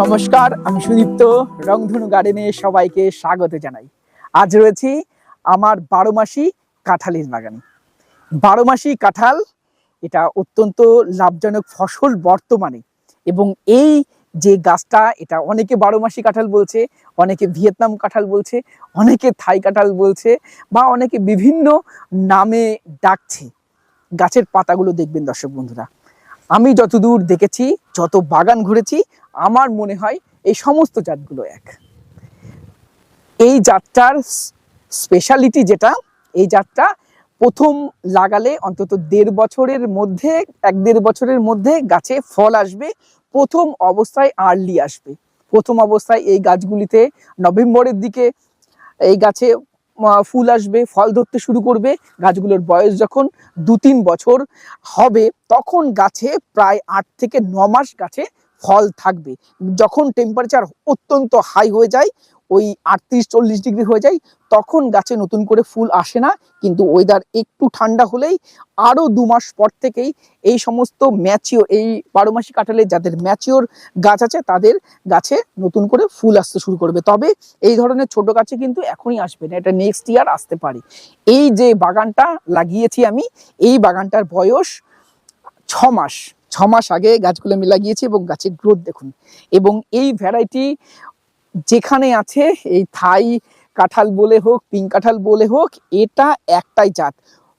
নমস্কার, আমি সুদীপ্ত, রংধনু গার্ডেনে সবাইকে স্বাগত জানাই। আজ রয়েছি আমার বারো মাসি কাঁঠালের বাগানে। বারো মাসি কাঁঠাল, এটা অত্যন্ত লাভজনক ফসল বর্তমানে এবং এই যে গাছটা, এটা অনেকে বারো মাসি কাঁঠাল বলছে, অনেকে ভিয়েতনাম কাঁঠাল বলছে, অনেকে থাই কাঁঠাল বলছে বা অনেকে বিভিন্ন নামে ডাকছে। গাছের পাতাগুলো দেখবেন দর্শক বন্ধুরা। আমি যতদূর দেখেছি, যত বাগান ঘুরেছি আমার মনে হয় এই সমস্ত জাতগুলো এক। এই জাতটার স্পেশালিটি যেটা, এই জাতটা প্রথম লাগালে অন্তত দেড় বছরের মধ্যে, এক দেড় বছরের মধ্যে গাছে ফল আসবে, প্রথম অবস্থায় আর্লি আসবে। প্রথম অবস্থায় এই গাছগুলিতে নভেম্বরের দিকে এই গাছে ফুল আসবে, ফল ধরতে শুরু করবে। গাছগুলোর বয়স যখন দু তিন বছর হবে, তখন গাছে প্রায় আট থেকে ন মাস গাছে ফল থাকবে। যখন টেম্পারেচার অত্যন্ত হাই হয়ে যায়, ওই আটত্রিশ চল্লিশ ডিগ্রি হয়ে যায়, তখন গাছে নতুন করে ফুল আসে না। কিন্তু ওয়েদার একটু ঠান্ডা হলেই আরও দু মাস পর থেকেই এই সমস্ত ম্যাচিওর এই বারো মাসি কাঁঠালের যাদের ম্যাচিওর গাছ আছে, তাদের গাছে নতুন করে ফুল আসতে শুরু করবে। তবে এই ধরনের ছোট গাছে কিন্তু এখনই আসবে না, এটা নেক্সট ইয়ার আসতে পারে। এই যে বাগানটা লাগিয়েছি আমি, এই বাগানটার বয়স ছ মাস। ছ মাস আগে গাছগুলো আমি লাগিয়েছি এবং গাছের গ্রোথ দেখুন। এবং এই ভ্যারাইটি যেখানে আছে, এই থাই কাঁঠাল বলে হোক, পিঙ্ক কাঁঠাল বলে হোক, এটা একটাই জাত।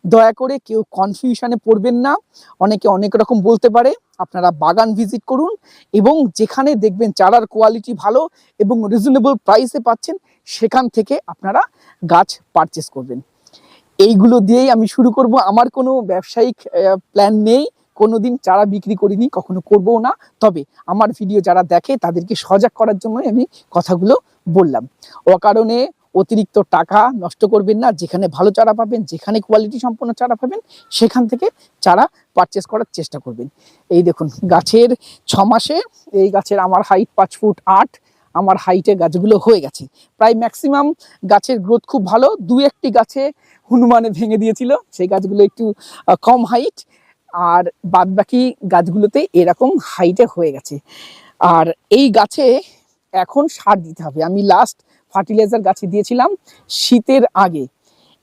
দয়া করে কেউ কনফিউশনে পড়বেন না। অনেকে অনেক রকম বলতে পারে। আপনারা বাগান ভিজিট করুন এবং যেখানে দেখবেন চারার কোয়ালিটি ভালো এবং রিজনেবল প্রাইসে পাচ্ছেন, সেখান থেকে আপনারা গাছ পারচেস করবেন। এইগুলো দিয়েই আমি শুরু করব। আমার কোনো ব্যবসায়িক প্ল্যান নেই। কোনোদিন চারা বিক্রি করিনি, কখনো করবও না। তবে আমার ভিডিও যারা দেখে, তাদেরকে সজাগ করার জন্যই আমি কথাগুলো বললাম। অকারণে অতিরিক্ত টাকা নষ্ট করবেন না, যেখানে ভালো চারা পাবেন, যেখানে কোয়ালিটি সম্পন্ন চারা পাবেন, সেখান থেকে চারা পারচেস করার চেষ্টা করবেন। এই দেখুন, গাছের ছ মাসে, এই গাছের আমার হাইট পাঁচ ফুট আট, আমার হাইটে গাছগুলো হয়ে গেছে। প্রায় ম্যাক্সিমাম গাছের গ্রোথ খুব ভালো, দু একটি গাছে হনুমানে ভেঙে দিয়েছিল, সেই গাছগুলো একটু কম হাইট আর বাদ বাকি গাছগুলোতে এরকম হাইটে হয়ে গেছে। আর এই গাছে এখন সার দিতে হবে। আমি লাস্ট ফার্টিলাইজার গাছে দিয়েছিলাম শীতের আগে।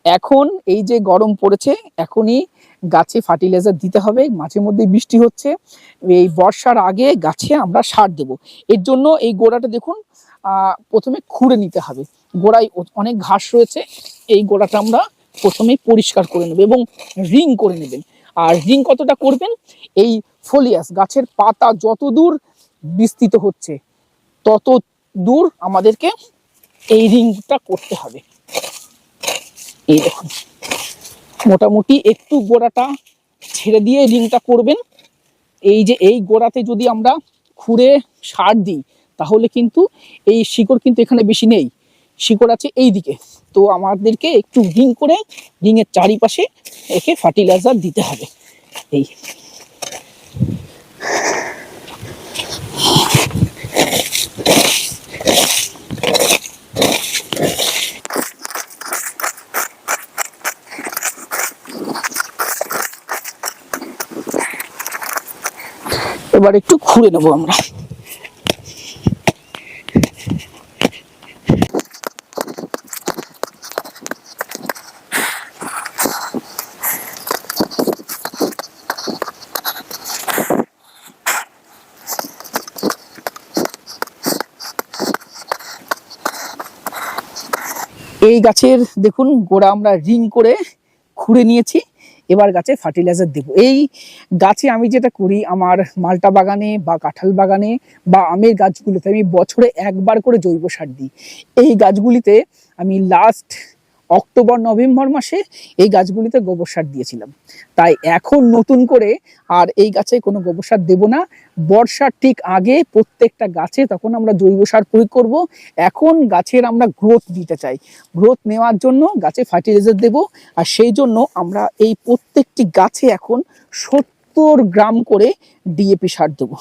এখন এই যে গরম পড়েছে, এখনই গাছে ফার্টিলাইজার দিতে হবে। মাঝে মধ্যে বৃষ্টি হচ্ছে। এই বর্ষার আগে গাছে আমরা সার দেব। এর জন্য এই গোড়াটা দেখুন প্রথমে খুঁড়ে নিতে হবে। গোড়ায় অনেক ঘাস রয়েছে। এই গোড়াটা আমরা প্রথমে পরিষ্কার করে নেব এবং রিং করে নেবেন। আর রিং কতটা করবেন? এই ফলিয়াস গাছের পাতা যত দূর বিস্তৃত হচ্ছে, তত দূর আমাদেরকে এই রিংটা করতে হবে। এই দেখুন, মোটামুটি একটু গোড়াটা ছেড়ে দিয়ে রিংটা করবেন। এই যে এই গোড়াতে যদি আমরা খুঁড়ে সার দিই, তাহলে কিন্তু এই শিকড় কিন্তু এখানে বেশি নেই। শিকড় আছে এই দিকে তো আমাদেরকে একটু রিং করে রিংয়ের চারিপাশে একে ফার্টিলাইজার দিতে হবে। এই। এবার একটু খুঁড়ে নেব আমরা। এই গাছের দেখুন গোড়া আমরা রিং করে খুঁড়ে নিয়েছি। এবার গাছে ফার্টিলাইজার দেব। এই গাছে আমি যেটা করি, আমার মালটা বাগানে বা কাঁঠাল বাগানে বা আমের গাছগুলোতে আমি বছরে একবার করে জৈব সার দিই। এই গাছগুলিতে আমি লাস্ট অক্টোবর, নভেম্বর মাসে এই গাছগুলিতে গোবর সার দিয়েছিলাম। তাই এখন নতুন করে আর এই গাছে কোনো গোবর সার দেবো না। বর্ষার ঠিক আগে প্রত্যেকটা গাছে তখন আমরা জৈব সার প্রয়োগ করব। এখন গাছের আমরা গ্রোথ দিতে চাই। গ্রোথ নেওয়ার জন্য গাছে ফার্টিলাইজার দেব আর সেই জন্য আমরা এই প্রত্যেকটি গাছে এখন সত্তর গ্রাম করে ডিএপি সার দেবো।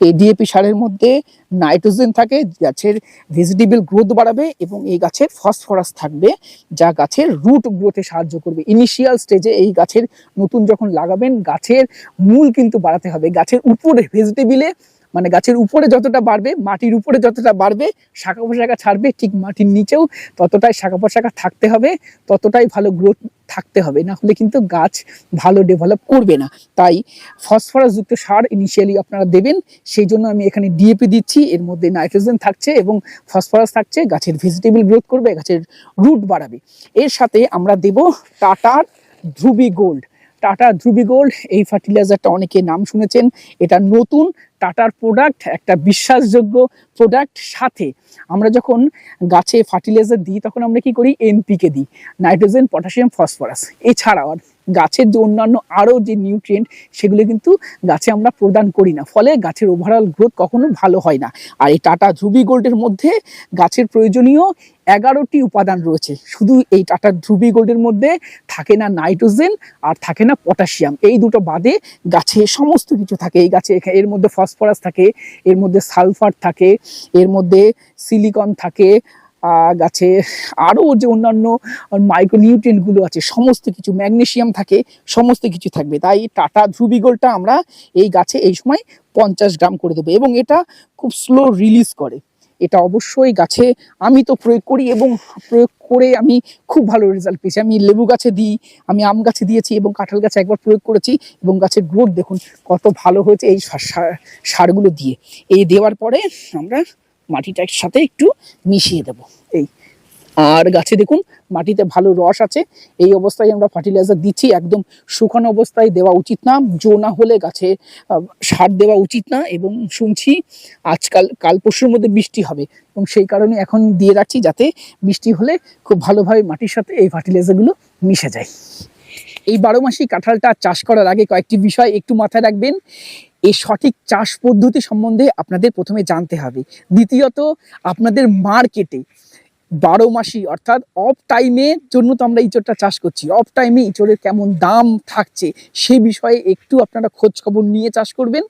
এই ডিএপি সারের মধ্যে নাইট্রোজেন থাকে, গাছের ভেজিটেবল গ্রোথ বাড়াবে এবং এই গাছের ফসফরাস থাকবে, যা গাছের রুট গ্রোথে সাহায্য করবে। ইনিশিয়াল স্টেজে এই গাছের নতুন যখন লাগাবেন, গাছের মূল কিন্তু বাড়াতে হবে, গাছের উপরে ভেজিটেবিলে মানে গাছের উপরে যতটা বাড়বে, মাটির উপরে যতটা বাড়বে, শাখা পোশাখা ছাড়বে, ঠিক মাটির নিচেও ততটাই শাখা পোশাখা থাকতে হবে, ততটাই ভালো গ্রোথ থাকতে হবে। না হলে কিন্তু গাছ ভালো ডেভেলপ করবে না। তাই ফসফরাসযুক্ত সার ইনিশিয়ালি আপনারা দেবেন, সেই জন্য আমি এখানে ডিএপি দিচ্ছি। এর মধ্যে নাইট্রোজেন থাকছে এবং ফসফরাস থাকছে, গাছের ভেজিটেবল গ্রোথ করবে, গাছের রুট বাড়াবে। এর সাথে আমরা দেব টাটার ধ্রুবি গোল্ড টাটা ধ্রুবি গোল্ড এই ফার্টিলাইজারটা অনেকে নাম শুনেছেন। এটা নতুন টাটার প্রোডাক্ট একটা বিশ্বাসযোগ্য প্রোডাক্ট সাথে আমরা যখন গাছে ফার্টিলাইজার দিই, তখন আমরা কি করি? এনপিকে দিই নাইট্রোজেন পটাশিয়াম ফসফরাস এছাড়াও আর গাছের যে অন্যান্য আরও যে নিউট্রিয়েন্ট সেগুলো কিন্তু গাছে আমরা প্রদান করি না। ফলে গাছের ওভারঅল গ্রোথ কখনো ভালো হয় না। আর এই টাটা ধ্রুবি গোল্ডের মধ্যে গাছের প্রয়োজনীয় এগারোটি উপাদান রয়েছে। শুধু এই টাটা ধ্রুবি গোল্ডের মধ্যে থাকে না নাইট্রোজেন আর থাকে না পটাশিয়াম এই দুটো বাদে গাছে সমস্ত কিছু থাকে। এই গাছে এর মধ্যে ফসফরাস থাকে, এর মধ্যে সালফার থাকে, এর মধ্যে সিলিকন থাকে গাছে আরও যে অন্যান্য মাইক্রোনিউট্রিয়েন্টগুলো আছে, সমস্ত কিছু ম্যাগনেশিয়াম থাকে, সমস্ত কিছু থাকবে। তাই টাটা ধ্রুবি গোল্ডটা আমরা এই গাছে এই সময় পঞ্চাশ গ্রাম করে দেবো এবং এটা খুব স্লো রিলিজ করে। এটা অবশ্যই গাছে আমি তো প্রয়োগ করি এবং প্রয়োগ করে আমি খুব ভালো রেজাল্ট পেয়েছি। আমি লেবু গাছে দিই, আমি আম গাছে দিয়েছি এবং কাঁঠাল গাছে একবার প্রয়োগ করেছি এবং গাছের গ্রোথ দেখুন কত ভালো হয়েছে এই সার- সার- সারগুলো দিয়ে। এই দেওয়ার পরে আমরা মাটিটার সাথে একটু মিশিয়ে দেব। এই, আর গাছে দেখুন, মাটিতে ভালো রস আছে। এই অবস্থায় আমরা ফার্টিলাইজার দিচ্ছি, একদম শুকানো অবস্থায় দেওয়া উচিত না। জো না হলে গাছে সার দেওয়া উচিত না এবং শুনছি আজকাল, কাল পরশুর মধ্যে বৃষ্টি হবে। এবং সেই কারণে এখন দিয়ে রাখছি যাতে বৃষ্টি হলে খুব ভালোভাবে মাটির সাথে এই ফার্টিলাইজারগুলো মিশে যায়। এই বারো মাসি কাঁঠালটা চাষ করার আগে কয়েকটি বিষয় একটু মাথায় রাখবেন। এই সঠিক চাষ পদ্ধতি সম্বন্ধে আপনাদের প্রথমে জানতে হবে। দ্বিতীয়ত, আপনাদের মার্কেটে বারো মাসি অর্থাৎ অফ টাইমের জন্য তো আমরা ইঁচড়টা চাষ করছি। অফ টাইমে ইঁচড়ের কেমন দাম থাকছে সে বিষয়ে একটু আপনারা খোঁজখবর নিয়ে চাষ করবেন।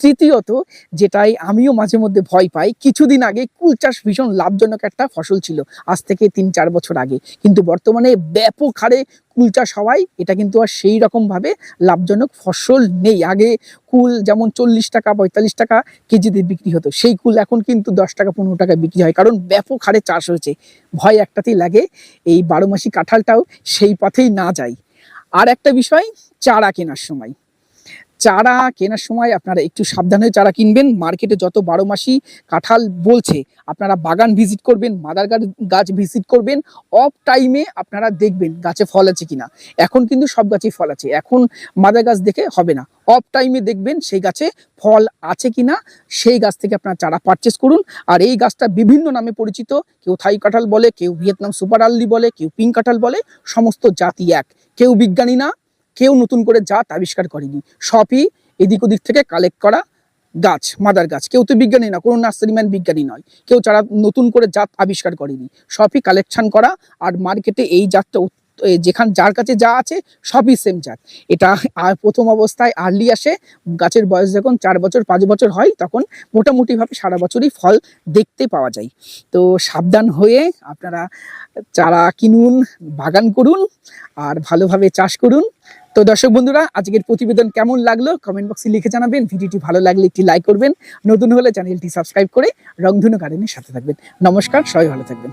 তৃতীয়ত, যেটাই আমিও মাঝে মধ্যে ভয় পাই, কিছুদিন আগে কুল চাষ ভীষণ লাভজনক একটা ফসল ছিল, আজ থেকে তিন চার বছর আগে। কিন্তু বর্তমানে ব্যাপক হারে কুল চাষ হওয়ায় এটা কিন্তু আর সেই রকমভাবে লাভজনক ফসল নেই। আগে কুল যেমন চল্লিশ টাকা, পঁয়তাল্লিশ টাকা কেজিতে বিক্রি হতো, সেই কুল এখন কিন্তু দশ টাকা, পনেরো টাকা বিক্রি হয়, কারণ ব্যাপক হারে চাষ হয়েছে। ভয় একটাতেই লাগে, এই বারো মাসি কাঁঠালটাও সেই পথেই না যায়। আর একটা বিষয়, চারা কেনার সময়। চারা কেনার সময় আপনারা একটু সাবধান চারা কিনবেন। মার্কেটে যত বারো মাসি কাঁঠাল বলছে, আপনারা বাগান ভিজিট করবেন মাদার গাছ গাছ ভিজিট করবেন অফ টাইমে আপনারা দেখবেন গাছে ফল আছে কিনা। এখন কিন্তু সব গাছেই ফল আছে, এখন মাদার গাছ দেখে হবে না। অফ টাইমে দেখবেন সেই গাছে ফল আছে কিনা, সেই গাছ থেকে আপনারা চারা পারচেস করুন। আর এই গাছটা বিভিন্ন নামে পরিচিত, কেউ থাই কাঁঠাল বলে, কেউ ভিয়েতনাম সুপার আল্লি বলে, কেউ পিঙ্ক কাঁঠাল বলে, সমস্ত জাতি এক। কেউ বিজ্ঞানী না কেউ নতুন করে জাত আবিষ্কার করেনি। সবই এদিক ওদিক থেকে কালেক্ট করা গাছ মাদার গাছ। কেউ তো বিজ্ঞানী না, কোনো নার্সারিম্যান বিজ্ঞানী নয়। কেউ যারা নতুন করে জাত আবিষ্কার করেনি। সবই কালেকশন করা আর মার্কেটে এই জাতটা যেখান যার কাছে যা আছে, সবই সেম জাত। এটা আর প্রথম অবস্থায় আর্লি আসে, গাছের বয়স যখন চার বছর, পাঁচ বছর হয়, তখন মোটামুটিভাবে সারা বছরই ফল দেখতে পাওয়া যায়। তো সাবধান হয়ে আপনারা চারা কিনুন, বাগান করুন, আর ভালোভাবে চাষ করুন। তো দর্শক বন্ধুরা, আজকের প্রতিবেদন কেমন লাগল? কমেন্ট বক্সে লিখে জানাবেন। ভিডিওটি ভালো লাগলে একটি লাইক করবেন। নতুন হলে চ্যানেলটি সাবস্ক্রাইব করে রংধনু গার্ডেনের সাথে থাকবেন। নমস্কার, সবাই ভালো থাকবেন।